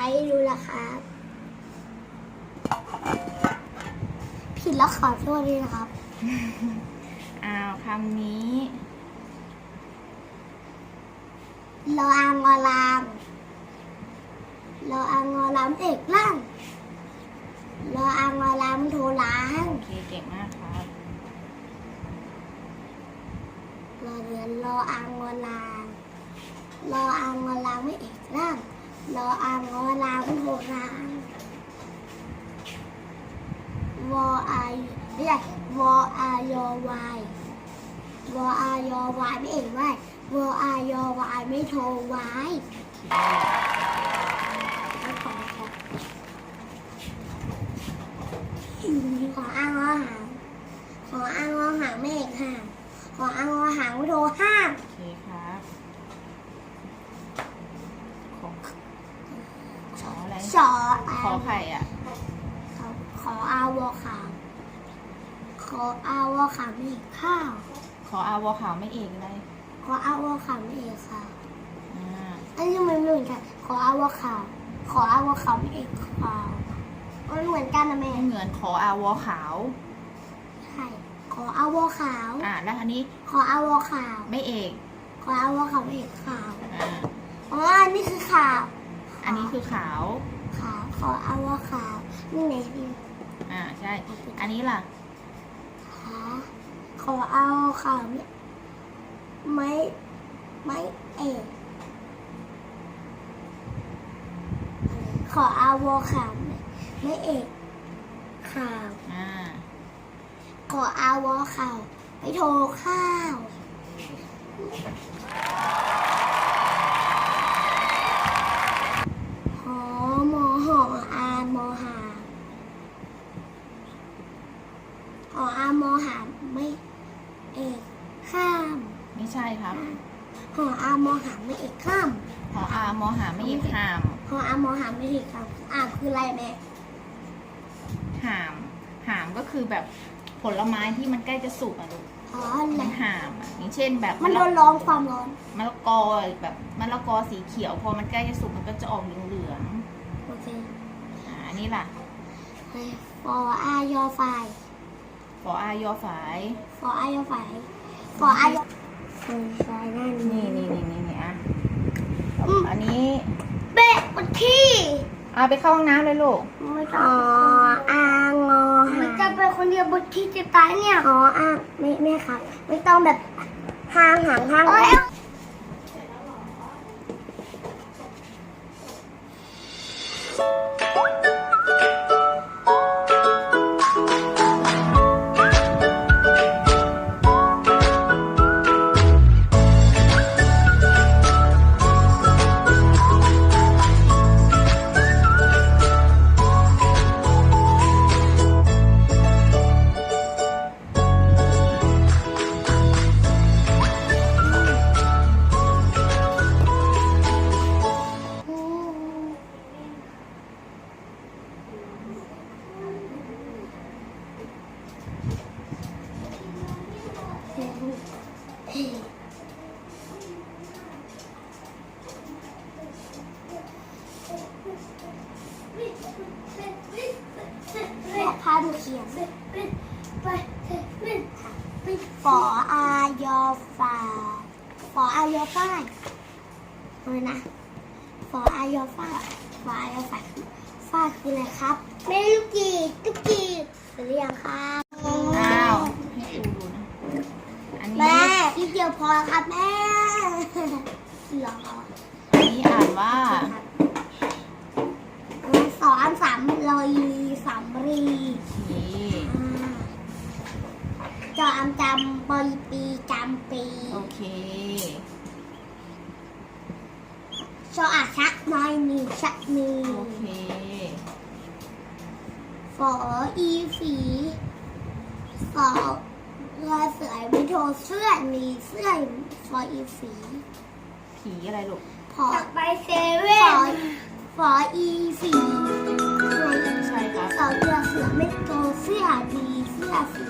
นะครับผิดแล้วขอโทษด้วยนะครับ อ้าวคำนี้รออางอลามรออางอลามเอกล่างรออางอลามโทรล้างโอเคเก่งมากครับรอเรือนรออางอลามรออางอลามไม่เอกล่าง รออางอลามโทรล้างวออายไม่ใช่วออายอวายวออายอวายไม่เอกว่ายวออายอวายไม่โทรวายแล้วขอครับขออ้างว่าหางขออ้างว่าหางไม่เอกห่างขออ้างว่าหางไม่โทรห้ามโอเคครับขอขออะไร สอขอไข่อะขอขออาวอขาวขออาวอขาวไม่เอกข้าว ขออาวอขาวไม่เอกอะไรขออาวอขาวไม่เอกข้าวอ่าอันนี้มันไม่เหมือนกัน ขออาวอขาว ขออาวอขาวไม่เอกข้าวมันเหมือนกันนะแม่ไม่เหมือนขออาวอขาวใช่ขออาวอขาว อ่าแล้วอันนี้ ขออาวอขาว ไม่เอก ขออาวอขาวไม่เอกข้าวอ่าอ๋ออันนี้คือขาว อันนี้คือขาว ขาวขอเอาว่าขาวนี่ไหนพี่อ่าใช่ อันนี้ล่ะขาขอเอาขาวไม่ไม่ไม่เอกขอเอาวอขาวไม่ไม่เอกขาวอ่าขอเอาวอขาวไปโทรข้าวหอมอหออามอหา ข ออามอหาไม่เอกข้ามไม่ใช่ครับขออามอหาไม่เอกข้ามขออามอหาไม่เอกหามขออามอหาไม่เอกข้ามอ่าคืออะไรแม่หามหามก็คือแบบผลไม้ที่มันใกล้จะสุกอะลูกอ๋อแหมัละนหามอะอย่างเช่นแบบมันโดนร้อนความร้อนมะละกอแบบมะละกอสีเขียว พอมันใกล้จะสุกมันก็จะออกเหลืองโอเคๆอ่าอันนี้ล่ะ ฟออายอไฟ ฟออายอฝายฟออายอไฟฟออายอไฟไฟนั่นนี่นี่นี่นี่นี่อะอันนี้เบ๊ะมันขี้เอาไปเข้าห้องน้ำเลยลูกไม่ต้องอ๋ออางอมันจะเป็นคนเดียวบนที่จะตายเนี่ยอ๋ออะไม่ไม่ครับ ไม่ต้องแบบห่างห่างห่าง พาดูเขียนฝออายอฟาฝออายอฝ้ายเลยนะฝออายอฝ้ายฝออายอฝ้ายฝ้ายคืออะไรครับแม่ลูกกีลูกกีหรือยังครับอ้าวให้ดูดูนะอันนี้แม่ทีเดียวพอครับแม่เหรออันนี้อ่านว่า สอนสามรอยสามรี นี่ จอมจำปอยปีจำปี โอเคชออาชักน้อยมีชักมีโอเคฝออีฝีฝอเรือเสือไม่โทรเสื้อมีเสื้อฝออีฝีผีอะไรลูกพอไปเซเว่นฝออีฝีใช่ครับสอเรือเสือไม่โทรเสื้อมีเสื้อฝี